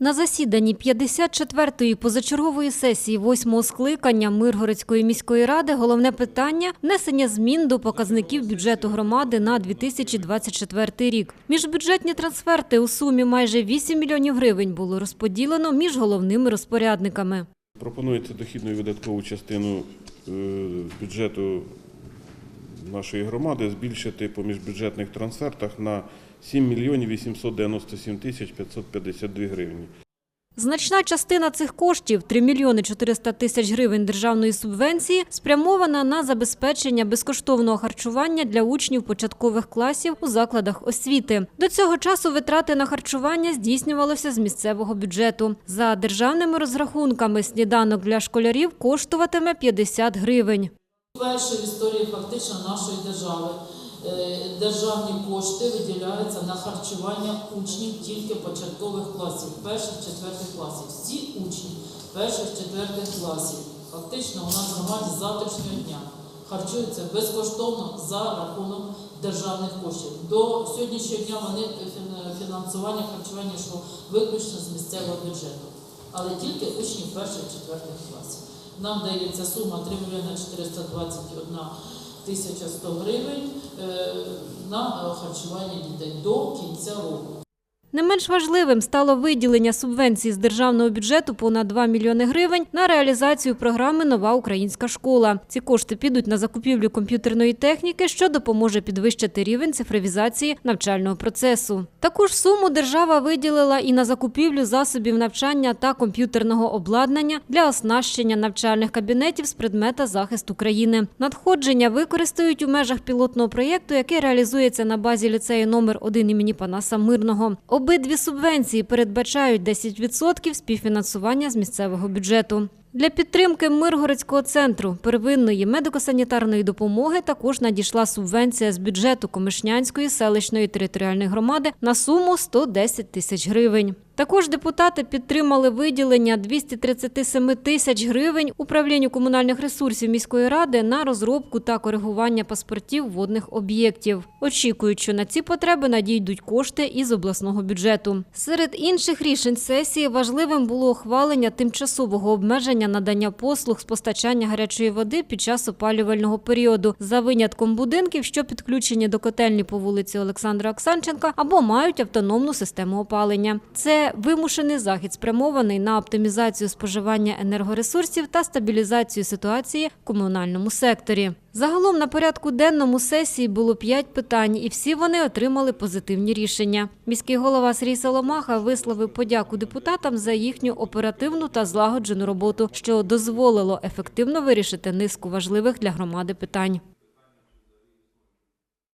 На засіданні 54-ї позачергової сесії 8-го скликання Миргородської міської ради головне питання – внесення змін до показників бюджету громади на 2024 рік. Міжбюджетні трансферти у сумі майже 8 мільйонів гривень було розподілено між головними розпорядниками. Пропонується дохідну і видаткову частину е, бюджету нашої громади збільшити по міжбюджетних трансфертах на 7 мільйонів 897 тисяч 552 гривні. Значна частина цих коштів – 3 мільйони 400 тисяч гривень державної субвенції – спрямована на забезпечення безкоштовного харчування для учнів початкових класів у закладах освіти. До цього часу витрати на харчування здійснювалися з місцевого бюджету. За державними розрахунками сніданок для школярів коштуватиме 50 гривень. Вперше в історії фактично нашої держави е, державні кошти виділяються на харчування учнів тільки початкових класів, перших, четвертих класів. Всі учні перших, четвертих класів фактично у нас громаді з завтрашнього дня харчуються безкоштовно за рахунок державних коштів. До сьогоднішнього дня вони е, фінансування харчування йшло виключно з місцевого бюджету, але тільки учнів перших, четвертих класів. Нам дається сума 3 мільйони 421 тисяча 100 гривень е, на е, харчування дітей до кінця року. Не менш важливим стало виділення субвенції з державного бюджету понад 2 мільйони гривень на реалізацію програми Нова українська школа. Ці кошти підуть на закупівлю комп'ютерної техніки, що допоможе підвищити рівень цифровізації навчального процесу. Таку ж суму держава виділила і на закупівлю засобів навчання та комп'ютерного обладнання для оснащення навчальних кабінетів з предмета захисту країни. Надходження використають у межах пілотного проєкту, який реалізується на базі ліцею номер 1 імені Панаса Мирного. Обидві субвенції передбачають 10% співфінансування з місцевого бюджету. Для підтримки Миргородського центру первинної медико-санітарної допомоги також надійшла субвенція з бюджету Комишнянської селищної територіальної громади на суму 110 тисяч гривень. Також депутати підтримали виділення 237 тисяч гривень управлінню комунальних ресурсів міської ради на розробку та коригування паспортів водних об'єктів. Очікують, що на ці потреби надійдуть кошти із обласного бюджету. Серед інших рішень сесії важливим було ухвалення тимчасового обмеження надання послуг з постачання гарячої води під час опалювального періоду за винятком будинків, що підключені до котельні по вулиці Олександра Оксанченка або мають автономну систему опалення. Вимушений захід спрямований на оптимізацію споживання енергоресурсів та стабілізацію ситуації в комунальному секторі. Загалом на порядку денному сесії було п'ять питань, і всі вони отримали позитивні рішення. Міський голова Сергій Соломаха висловив подяку депутатам за їхню оперативну та злагоджену роботу, що дозволило ефективно вирішити низку важливих для громади питань.